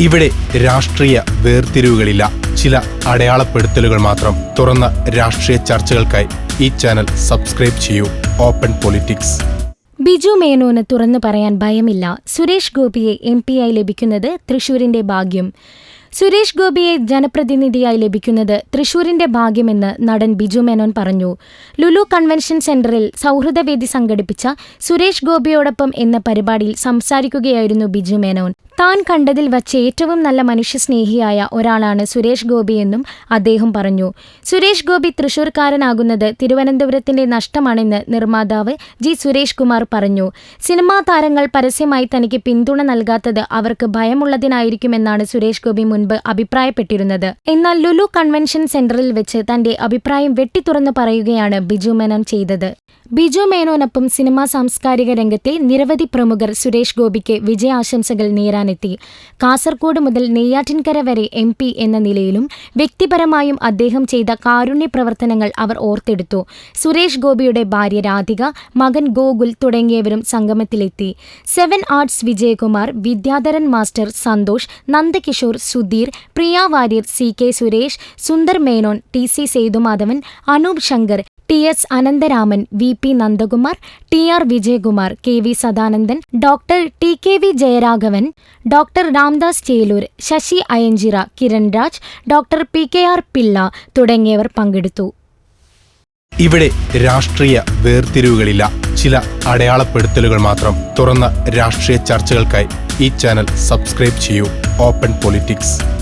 ഇവിടെ രാഷ്ട്രീയ വേർതിരിവുകളില്ല. ചില അടയാളപ്പെടുത്തലുകൾ മാത്രം. തുറന്ന രാഷ്ട്രീയ ചർച്ചകൾക്കായി ഈ ചാനൽ സബ്സ്ക്രൈബ് ചെയ്യൂ. Open politics. ബിജു മേനോന് തുറന്നു പറയാൻ ഭയമില്ല. സുരേഷ് ഗോപിയെ എം ആയി ലഭിക്കുന്നത് തൃശൂരിന്റെ ഭാഗ്യം. സുരേഷ് ഗോപിയെ ജനപ്രതിനിധിയായി ലഭിക്കുന്നത് തൃശൂരിന്റെ ഭാഗ്യമെന്ന് നടൻ ബിജു മേനോൻ പറഞ്ഞു. ലുലു കൺവെൻഷൻ സെന്ററിൽ സൗഹൃദവേദി സംഘടിപ്പിച്ച സുരേഷ് ഗോപിയോടൊപ്പം എന്ന പരിപാടിയിൽ സംസാരിക്കുകയായിരുന്നു ബിജു മേനോൻ. താൻ കണ്ടതിൽ വച്ച് ഏറ്റവും നല്ല മനുഷ്യസ്നേഹിയായ ഒരാളാണ് സുരേഷ് ഗോപിയെന്നും അദ്ദേഹം പറഞ്ഞു. സുരേഷ് ഗോപി തൃശൂർക്കാരനാകുന്നത് തിരുവനന്തപുരത്തിന്റെ നഷ്ടമാണെന്ന് നിർമ്മാതാവ് ജി സുരേഷ് കുമാർ പറഞ്ഞു. സിനിമാ താരങ്ങൾ പരസ്യമായി തനിക്ക് പിന്തുണ നൽകാത്തത് അവർക്ക് ഭയമുള്ളതിനായിരിക്കുമെന്നാണ് സുരേഷ് ഗോപി മുൻപ് അഭിപ്രായപ്പെട്ടിരുന്നത്. എന്നാൽ ലുലു കൺവെൻഷൻ സെന്ററിൽ വെച്ച് തന്റെ അഭിപ്രായം വെട്ടിത്തുറന്നു പറയുകയാണ് ബിജു മേനോൻ ചെയ്തത്. ബിജു മേനോനൊപ്പം സിനിമാ സാംസ്കാരിക രംഗത്തെ നിരവധി പ്രമുഖർ സുരേഷ് ഗോപിക്ക് വിജയാശംസകൾ നേരാനെത്തി. കാസർഗോഡ് മുതൽ നെയ്യാറ്റിൻകര വരെ എം പി എന്ന നിലയിലും വ്യക്തിപരമായും അദ്ദേഹം ചെയ്ത കാരുണ്യ പ്രവർത്തനങ്ങൾ അവർ ഓർത്തെടുത്തു. സുരേഷ് ഗോപിയുടെ ഭാര്യ രാധിക മകൻ ഗോകുൽ തുടങ്ങിയവരും സംഗമത്തിലെത്തി. Seven arts Vijayakumar Vidyadharan master Santhosh Nandakishore Sudheer Priya Warrier C K Suresh Sundar Menon T C Sethumadhavan Anoop Shankar T S Anantharaman V P Nandakumar T R Vijayakumar K V Sadanandan doctor T K V Jayaraghavan doctor Ramdas Chelur Sasi Ayanchira Kiran Raj doctor P K R Pillai തുടങ്ങിയവർ പങ്കെടുത്തു. ഇവിടെ രാഷ്ട്രീയ വേർതിരിവുകളില്ല. ചില അടയാളപ്പെടുത്തലുകൾ മാത്രം തുറന്ന രാഷ്ട്രീയ ചർച്ചകൾക്കായി ഈ ചാനൽ സബ്സ്ക്രൈബ് ചെയ്യൂ. Open politics.